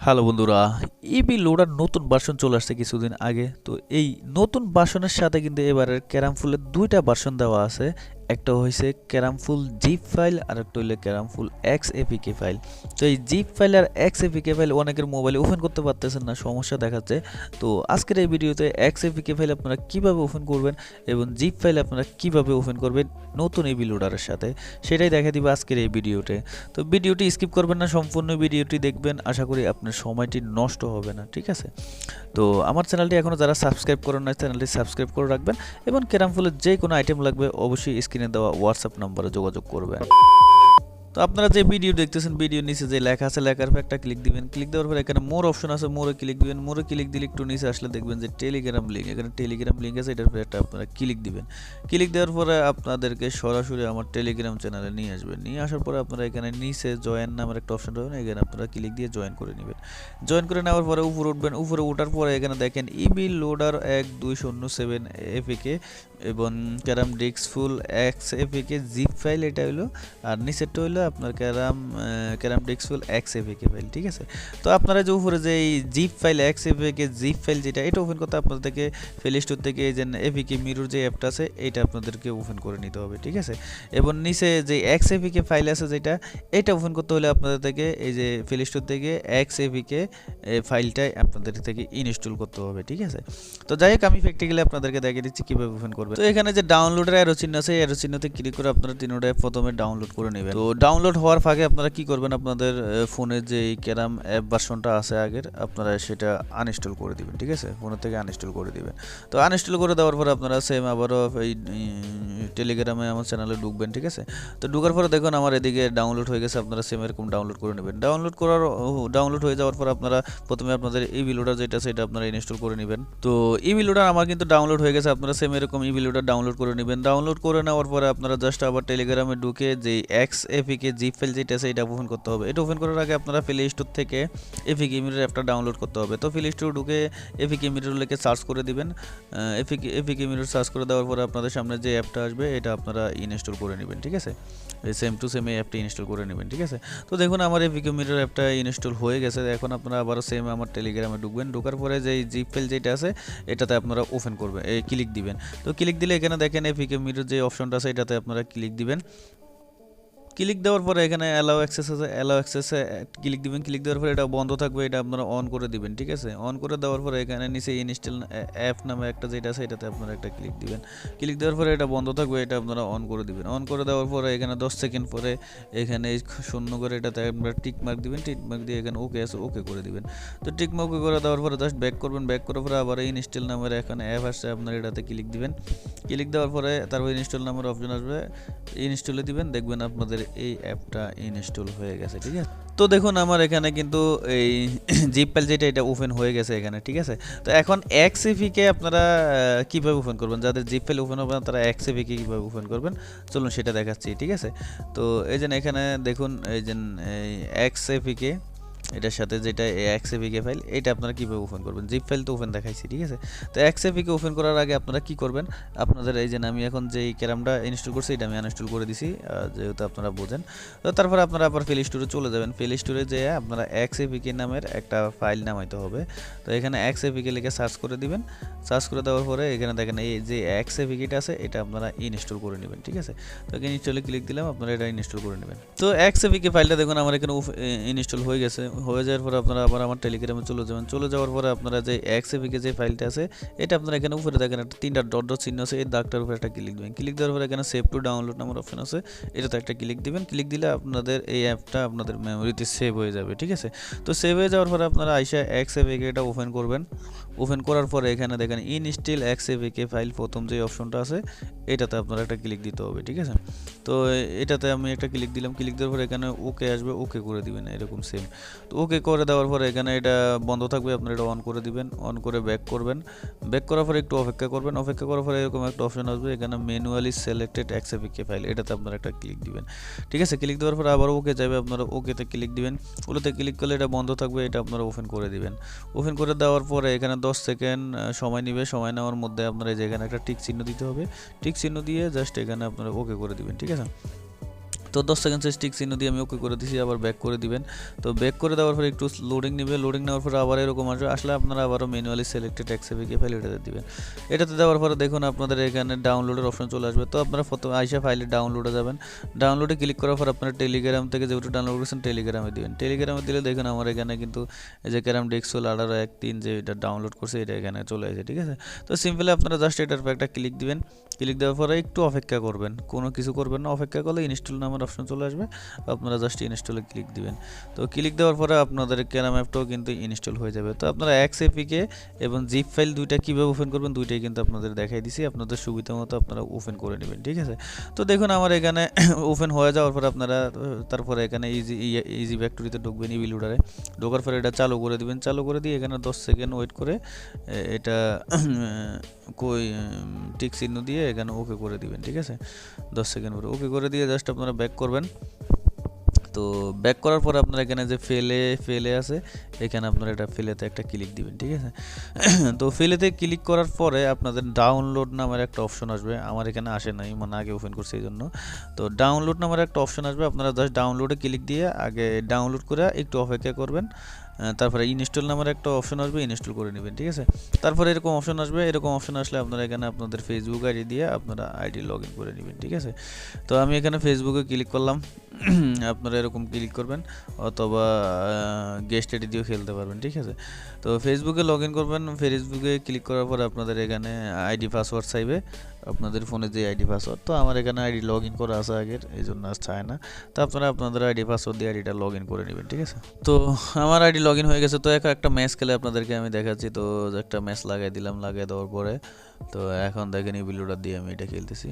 Hello বন্ধুরা ইবি loader নতুন বাসন চলে আসছে কিছুদিন আগে। তো এই নতুন বাসনের সাথে কিন্তু এবারের ক্যারাম ফুলের দুইটা বাসন দেওয়া আছে। একটা হয়েছে ক্যারাম ফুল জিপ ফাইল, আর একটা হইলে carrom full X APK file. তো এই জিপ ফাইল আর এক্স এপিকে ফাইল অনেকের মোবাইলে ওপেন করতে পারতেছেন না, সমস্যা দেখাচ্ছে। তো আজকের এই ভিডিওতে এক্স এপিকে ফাইল আপনারা কীভাবে ওপেন করবেন এবং জিপ ফাইল আপনারা কীভাবে ওপেন করবেন নতুন ইবি লোডারের সাথে, সেটাই দেখা দিবে আজকের এই ভিডিওতে। তো ভিডিওটি স্কিপ করবেন না, সম্পূর্ণ ভিডিওটি দেখবেন, আশা করি আপনার সময়টি নষ্ট হবে না, ঠিক আছে? তো আমার চ্যানেলটি এখনও যারা সাবস্ক্রাইব করেন না চ্যানেলটি সাবস্ক্রাইব করে রাখবেন এবং ক্যারাম ফুলের যে কোনো আইটেম লাগবে অবশ্যই দেওয়া হোয়াটসঅ্যাপ নম্বরে যোগাযোগ করবেন। তো আপনারা যে ভিডিও দেখতেছেন ভিডিও নিচে যে লেখা আছে, লেখার উপর একটা ক্লিক দিবেন। ক্লিক দেওয়ার পর এখানে মোর অপশন আছে মোরে ক্লিক দিবেন। মোরে ক্লিক দিলে একটু নিচে আসলে দেখবেন যে টেলিগ্রাম লিঙ্ক এখানে টেলিগ্রাম লিঙ্ক আছে, এটার উপর একটা আপনারা ক্লিক দিবেন। ক্লিক দেওয়ার পরে আপনাদেরকে সরাসরি আমার টেলিগ্রাম চ্যানেলে নিয়ে আসবেন। নিয়ে আসার পরে আপনারা এখানে নিচে জয়েন নামের একটা অপশন পাবেন এখানে আপনারা ক্লিক দিয়ে জয়েন করে নেবেন। জয়েন করে নেওয়ার পরে উপরে উঠবেন, উপরে ওঠার পরে এখানে দেখেন ইবি লোডার এক দুই শূন্য সেভেন এপিকে এবং ক্যারাম ডিক্স full X APK zip file এটা হলো, আর নিচেরটা হলো আপনার ক্যারাম ক্যারাম ডিক্স ফুল এক্স এপিকে ফাইল ঠিক আছে? তো আপনারা যে উপরে যে এই zip file X APK zip file যেটা, এটা ওপেন করতে আপনাদেরকে প্লে স্টোর থেকে এই যে এপিকে মিরুর যে অ্যাপটা আছে এইটা আপনাদেরকে ওপেন করে নিতে হবে, ঠিক আছে? এবং নিচে যে এক্স এপিকে ফাইল আছে যেটা, এটা ওপেন করতে হলে আপনাদের থেকে এই যে প্লে স্টোর থেকে এক্স এপিকে ফাইলটাই আপনাদের থেকে ইনস্টল করতে হবে, ঠিক আছে? তো যাই হোক, আমি প্র্যাকটিক্যালি আপনাদেরকে দেখিয়ে দিচ্ছি কীভাবে ওপেন করবে তো এখানে যে ডাউনলোডের অ্যারো চিহ্ন আছে অ্যারো চিহ্নতে ক্লিক করে আপনারা তিনটায় প্রথমে ডাউনলোড করে নেবেন। তো ডাউনলোড হওয়ার ফাঁকে আপনারা কি করবেন? আপনাদের ফোনে যে এই ক্যারাম অ্যাপ ভার্সনটা আছে আগের, আপনারা সেটা আনইনস্টল করে দিবেন, ঠিক আছে? ফোনের থেকে আনইনস্টল করে দিবেন। তো আনইনস্টল করে দেওয়ার পর আপনারা সেম আবারও এই টেলিগ্রামে আমার চ্যানেলে ঢুকবেন, ঠিক আছে? তো ঢুকার পরে দেখুন আমার এদিকে ডাউনলোড হয়ে গেছে, আপনারা সেম এরকম ডাউনলোড করে নেবেন। ডাউনলোড করার ডাউনলোড হয়ে যাওয়ার পর আপনারা প্রথমে আপনাদের ইবি লোডার যেটা সেটা আপনারা ইনস্টল করে নেবেন। তো ইবি লোডার আমার কিন্তু ডাউনলোড হয়ে গেছে, আপনারা সেম এরকম ইবি লোডার ডাউনলোড করে নেবেন। ডাউনলোড করে নেওয়ার পরে আপনারা জাস্ট আবার টেলিগ্রামে ঢুকে যে এক্স এপিকে জিপ ফাইল যেটা আছে এটা ওপেন করতে হবে। এটা ওপেন করার আগে আপনারা প্লে স্টোর থেকে এপিকে মিরর অ্যাপটা ডাউনলোড করতে হবে। তো প্লে স্টোর ঢুকে এপিকে মিরর লিখে সার্চ করে দিবেন। এপিকে এপিকে মিরর সার্চ করে দেওয়ার পরে আপনাদের সামনে যে অ্যাপটা আসবে, এটা আপনারা ইনস্টল করে নেবেন, ঠিক আছে? সেম টু সেম এই অ্যাপটা ইনস্টল করে নেবেন, ঠিক আছে? তো দেখুন, আমার এপিকে মিরর অ্যাপটা ইনস্টল হয়ে গেছে। এখন আপনারা আবারও সেম আমার টেলিগ্রামে ঢুকবেন। ঢোকার পরে যে জিপ ফাইল যেটা আছে, এটাতে আপনারা ওপেন করবেন এই ক্লিক দিবেন। তো ক্লিক দিলে এখানে দেখেন এপিকে মিরর যে অপশনটা আছে, এটাতে আপনারা ক্লিক দিবেন। ক্লিক দেওয়ার পরে এখানে অ্যালাউ অ্যাক্সেস আছে অ্যালাউ অ্যাক্সেসে ক্লিক দিবেন ক্লিক দেওয়ার পরে এটা বন্ধ থাকবে, এটা আপনারা অন করে দিবেন, ঠিক আছে? অন করে দেওয়ার পরে এখানে নিচে ইনস্টল অ্যাপ নামে একটা যেটা আছে, এটাতে আপনারা একটা ক্লিক দিবেন। ক্লিক দেওয়ার পরে এটা বন্ধ থাকবে, এটা আপনারা অন করে দিবেন। অন করে দেওয়ার পরে এখানে দশ সেকেন্ড পরে এখানে শূন্য করে এটাতে আপনারা টিক মার্ক দিবেন টিক মার্ক দিয়ে এখানে ওকে আছে ওকে করে দিবেন। তো টিক মার্ক ওকে করে দেওয়ার পরে জাস্ট ব্যাক করবেন ব্যাক করার পরে আবার ইনস্টল নামের এখানে অ্যাপ আসছে, আপনারা এটাতে ক্লিক দিবেন। ক্লিক দেওয়ার পরে তারপর ইনস্টল নামের অপশন আসবে ইনস্টলে দিবেন, দেখবেন আপনাদের এই অ্যাপটা ইনস্টল হয়ে গেছে, ঠিক আছে? তো দেখুন আমার এখানে কিন্তু এই জিপ ফাইল যেটা, এটা ওপেন হয়ে গেছে এখানে, ঠিক আছে? তো এখন এক্সিফিকে আপনারা কীভাবে ওপেন করবেন? যাদের জিপ ফাইল ওপেন হবে তারা এক্সিফিকে কীভাবে ওপেন করবেন? চলুন সেটা দেখাচ্ছি, ঠিক আছে? তো এই এখানে দেখুন, এই যে এক্সএফিকে এটার সাথে যেটা এক্সএপিকে ফাইল এটা আপনারা কীভাবে ওপেন করবেন? জিপ ফাইল তো ওপেন দেখাইছি, ঠিক আছে? তো এক্সএপিকে ওপেন করার আগে আপনারা কি করবেন? আপনাদের এই যে আমি এখন যে ক্যারামটা ইনস্টল করছি, এটা আমি আনইনস্টল করে দিছি যেহেতু আপনারা বোঝেন। তো তারপরে আপনারা আবার প্লে স্টোরে চলে যাবেন। প্লে স্টোরে যে আপনারা এক্সএপিকে নামের একটা ফাইল নামাইতে হবে। তো এখানে এক্সএপিকে লিখে সার্চ করে দিবেন। সার্চ করে দেওয়ার পরে এখানে দেখেন এই যে এক্সএপিকেটা আছে, এটা আপনারা ইনস্টল করে নেবেন, ঠিক আছে? তো ইনস্টলে ক্লিক দিলাম, আপনারা এটা ইনস্টল করে নেবেন। তো এক্সএপিকে ফাইলটা দেখুন, আমার এখানে ইনস্টল হয়ে গেছে। হয়ে যাওয়ার পরে আপনারা আবার আমার টেলিগ্রামে চলে যাবেন। চলে যাওয়ার পরে আপনারা যে এক্সএপিকে যে ফাইলটা আছে, এটা আপনারা এখানে উপরে দেখেন একটা তিনটা ডট ডট চিহ্ন আছে, এই দাগটার উপরে একটা ক্লিক দেবেন। ক্লিক দেওয়ার পরে এখানে সেভ টু ডাউনলোড নামের অপশন আছে, এটাতে একটা ক্লিক দিবেন। ক্লিক দিলে আপনাদের এই অ্যাপটা আপনাদের মেমোরিতে সেভ হয়ে যাবে, ঠিক আছে? তো সেভ হয়ে যাওয়ার পরে আপনারা আইসা এক্সএপিকে এটা ওপেন করবেন। ওপেন করার পরে এখানে দেখেন ইনস্টিল এক্সএপিকে ফাইল প্রথম যে অপশনটা আছে, এটাতে আপনারা একটা ক্লিক দিতে হবে, ঠিক আছে? তো এটাতে আমি একটা ক্লিক দিলাম। ক্লিক দেওয়ার পরে এখানে ওকে আসবে ওকে করে দিবেন, এরকম সেম তো ওকে করে দেওয়ার পরে এখানে এটা বন্ধ থাকবে, আপনারা এটা অন করে দিবেন অন করে ব্যাক করবেন। ব্যাক করার পরে একটু অপেক্ষা করবেন, অপেক্ষা করার পরে এরকম একটা অপশন আসবে, এখানে ম্যানুয়ালি সিলেক্টেড এক্সএপিকে ফাইল এটাতে আপনারা একটা ক্লিক দিবেন। ঠিক আছে ক্লিক দেওয়ার পরে আবার ওকে যাবে আপনারা ওকেতে ক্লিক দিবেন। ওগুলোতে ক্লিক করলে এটা বন্ধ থাকবে, এটা আপনারা ওপেন করে দিবেন। ওপেন করে দেওয়ার পরে এখানে দশ সেকেন্ড সময় নেবে, সময় নেওয়ার মধ্যে আপনারা এই যে এখানে একটা টিক চিহ্ন দিতে হবে। টিক চিহ্ন দিয়ে জাস্ট এখানে আপনারা ওকে করে দিবেন, ঠিক আছে? তো দশ সেকেন্ড স্টিক চিহ্ন দিয়ে আমি ওকে করে দিছি, আবার ব্যাক করে দিবেন। তো ব্যাক করে দেওয়ার পরে একটু লোডিং নেবে লোডিং নেওয়ার পরে আবার এরকম আসবে। আসলে আপনারা আবারও ম্যানুয়ালি সিলেক্টেড এক্সএফিকে ফাইল এটাতে দিবেন। এটাতে দেওয়ার পরে দেখুন আপনাদের এখানে ডাউনলোডের অপশন চলে আসবে। তো আপনারা প্রথমে আইসা ফাইলে ডাউনলোডে যাবেন। ডাউনলোডে ক্লিক করার পর আপনারা টেলিগ্রাম থেকে যেহেতু ডাউনলোড করেছেন টেলিগ্রামে দিবেন। টেলিগ্রামে দিলে দেখুন আমার এখানে কিন্তু এই যে ক্যারাম ডেক্সোল আঠারো এক তিন যে এটা ডাউনলোড করছে, এটা এখানে চলে আসে, ঠিক আছে? তো সিম্পলি আপনারা জাস্ট এটার একটা ক্লিক দিবেন। ক্লিক দেওয়ার পরে একটু অপেক্ষা করবেন। কোনো কিছু করবেন না। অপেক্ষা করলে ইনস্টল নামের অপশন চলে আসবে, আপনারা জাস্ট ইনস্টলে ক্লিক দিবেন। তো ক্লিক দেওয়ার পরে আপনাদের ক্যারাম অ্যাপটাও কিন্তু ইনস্টল হয়ে যাবে। তো আপনারা এক্স এপিকে এবং জিপ ফাইল দুইটা কীভাবে ওপেন করবেন দুইটাই কিন্তু আপনাদের দেখাই দিছি। আপনাদের সুবিধা মতো আপনারা ওপেন করে নেবেন, ঠিক আছে? তো দেখুন আমার এখানে ওপেন হয়ে যাওয়ার পরে আপনারা, তারপরে এখানে ইজি ইজি ফ্যাক্টরিতে ঢুকবেন ইবি লোডারে ঢোকার পরে এটা চালু করে দিবেন। চালু করে দিয়ে এখানে দশ সেকেন্ড ওয়েট করে এটা কই টিক চিহ্ন দিয়ে এখানে ওকে করে দিবেন, ঠিক আছে? দশ সেকেন্ড পরে ওকে করে দিয়ে জাস্ট আপনারা ব্যাক করবেন। তো ব্যাক করার পরে আপনারা এখানে যে ফেলে ফেলে আছে, এখানে আপনারা এটা ফেলেতে একটা ক্লিক দিবেন, ঠিক আছে? তো ফেলেতে ক্লিক করার পরে আপনাদের ডাউনলোড নামের একটা অপশন আসবে। আমার এখানে আসে নাই মানে আগে ওপেন করছি এই জন্য তো ডাউনলোড নামের একটা অপশন আসবে, আপনারা জাস্ট ডাউনলোডে ক্লিক দিয়ে আগে ডাউনলোড করে একটু অপেক্ষা করবেন। তারপরে ইনস্টল নামের একটা অপশন আসবে, ইনস্টল করে নেবেন, ঠিক আছে? তারপরে এরকম অপশন আসবে, এরকম অপশন আসলে আপনারা এখানে আপনাদের ফেসবুক আইডি দিয়ে আপনারা আইডি লগ ইন করে নেবেন, ঠিক আছে? তো আমি এখানে ফেসবুকে ক্লিক করলাম, আপনারা এরকম ক্লিক করবেন, অথবা গেস্ট আইডি দিয়েও খেলতে পারবেন, ঠিক আছে? তো ফেসবুকে লগ ইন করবেন ফেসবুকে ক্লিক করার পর আপনাদের এখানে আইডি পাসওয়ার্ড চাইবে আপনাদের ফোনে যে আইডি পাসওয়ার্ড, তো আমার এখানে আইডি লগ ইন করা আছে আগের, এই জন্য আর চায় না। তো আপনারা আপনাদের আইডি পাসওয়ার্ড দিয়ে আইডিটা লগ ইন করে নেবেন, ঠিক আছে? তো আমার আইডি লগ ইন হয়ে গেছে, তো এখন একটা ম্যাচ খেলে আপনাদেরকে আমি দেখাচ্ছি। তো একটা ম্যাচ লাগাই দিলাম, লাগাই দেওয়ার পরে। তো এখন দেখেন এই বিলুটা দিয়ে আমি এটা খেলতেছি।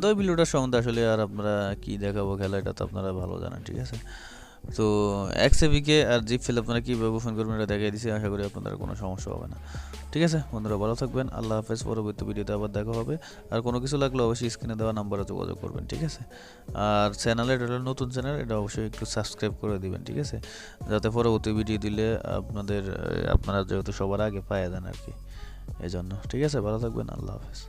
তো এই বিলুটার সম্বন্ধে আসলে আর আপনারা কি দেখাবো খেলা এটা তো আপনারা ভালো জানেন, ঠিক আছে? তো এক্সএবিকে আর জিপ ফেল আপনারা কীভাবে ওপেন করবেন, এটা দেখাই দিচ্ছি আশা করি আপনাদের কোনো সমস্যা হবে না। ঠিক আছে, বন্ধুরা, ভালো থাকবেন, আল্লাহ হাফেজ, পরবর্তী ভিডিওতে আবার দেখা হবে। আর কোনো কিছু লাগলে অবশ্যই স্ক্রিনে দেওয়া নাম্বারে যোগাযোগ করবেন, ঠিক আছে? আর চ্যানেলে এটা নতুন চ্যানেল এটা অবশ্যই একটু সাবস্ক্রাইব করে দিবেন, ঠিক আছে? যাতে পরবর্তী ভিডিও দিলে আপনাদের, আপনারা যেহেতু সবার আগে পায়ে দেন আর কি এই জন্য ঠিক আছে? ভালো থাকবেন, আল্লাহ হাফেজ।